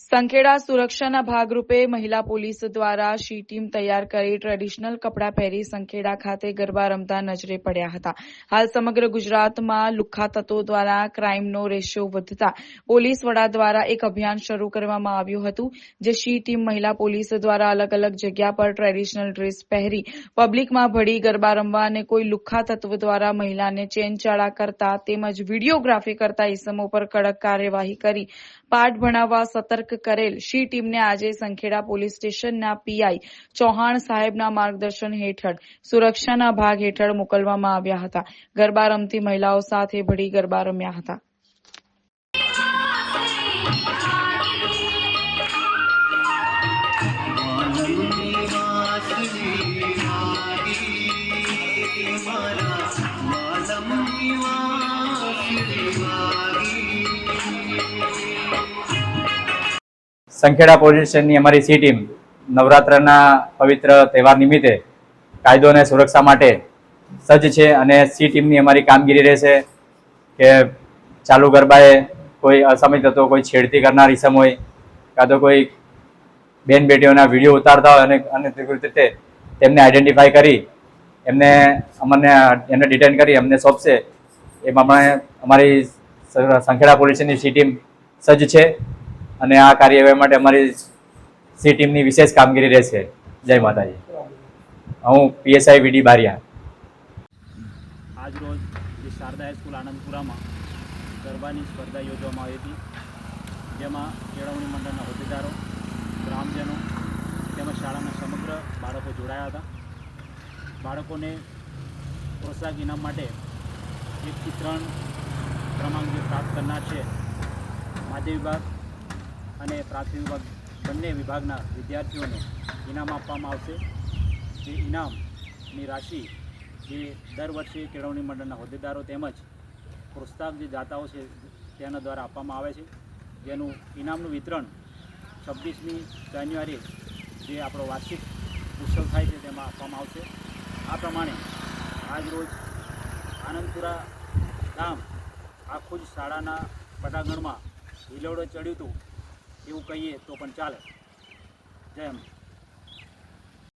સંખેડા સુરક્ષાના ભાગરૂપે મહિલા પોલીસ દ્વારા શી ટીમ તૈયાર કરી ટ્રેડિશનલ કપડાં પહેરી સંખેડા ખાતે ગરબા રમતા નજરે પડ્યા હતા. હાલ સમગ્ર ગુજરાતમાં લુખ્ખા તત્વો દ્વારા ક્રાઇમનો રેશિયો વધતા પોલીસ વડા દ્વારા એક અભિયાન શરૂ કરવામાં આવ્યું હતું, જે શી ટીમ મહિલા પોલીસ દ્વારા અલગ અલગ જગ્યા પર ટ્રેડિશનલ ડ્રેસ પહેરી પબ્લિકમાં ભળી ગરબા રમવા અને કોઈ લુખ્ખા તત્વ દ્વારા મહિલાને ચેનચાળા કરતા તેમજ વિડીયોગ્રાફી કરતા ઇસમો પર કડક કાર્યવાહી કરી, પાઠ ભણાવવા સતર્ક કરેલ શી ટીમને આજે સંખેડા પોલીસ સ્ટેશનના પીઆઈ ચૌહાણ સાહેબના માર્ગદર્શન હેઠળ સુરક્ષાના ભાગ હેઠળ મોકલવામાં આવ્યા હતા. ગરબા રમતી મહિલાઓ સાથે ભળી ગરબા રમ્યા હતા. Thank વાસળી સંખેડા પોલીસ અમારી સી ટીમ નવરાત્રના પવિત્ર તહેવાર નિમિત્તે કાયદો અને સુરક્ષા માટે સજ્જ છે અને સી ટીમની અમારી કામગીરી રહેશે કે ચાલુ ગરબાએ કોઈ અસમય તત્વો કોઈ છેડતી કરનાર ઇસમ હોય કાં તો કોઈ બેન બેટીઓના વીડિયો ઉતારતા હોય અને અને રીતે તેમને આઈડેન્ટિફાઈ કરી, એમને અમને એમને ડિટેન કરી, અમને સોંપશે. એમાં અમારી સંખેડા પોલીસની સી ટીમ સજ્જ છે. અને આ કાર્યવાહી માટે અમારી સી ટીમની વિશેષ કામગીરી રહેશે. જય માતાજી. હું પીએસઆઈ વીડી બારિયા. આજ રોજ જે શારદા હાઈસ્કૂલ આનંદપુરામાં ગરબાની સ્પર્ધા યોજવામાં આવી હતી. જેમાં કેળવણી મંડળના હોદ્દેદારો, ગ્રામજનો તેમજ શાળાના સમગ્ર બાળકો જોડાયા હતા. બાળકોને પ્રોત્સાહક ઇનામ માટે એકથી ત્રણ ક્રમાંક જે પ્રાપ્ત કરનાર છે માધ્ય વિભાગ અને પ્રાથમિક વિભાગ બંને વિભાગના વિદ્યાર્થીઓને ઇનામ આપવામાં આવશે. જે ઇનામની રાશિ જે દર વર્ષે કેળવણી મંડળના હોદ્દેદારો તેમજ પ્રોત્સાહક જે દાતાઓ છે તેના દ્વારા આપવામાં આવે છે. જેનું ઇનામનું વિતરણ છવ્વીસમી જાન્યુઆરીએ જે આપણો વાર્ષિક ઉત્સવ થાય છે તેમાં આપવામાં આવશે. આ પ્રમાણે આજ રોજ આનંદપુરા ગામ આખું જ શાળાના પટાંગણમાં હિલોડો ચડ્યું હતું. એવું કહીએ તો પણ ચાલે. અંબે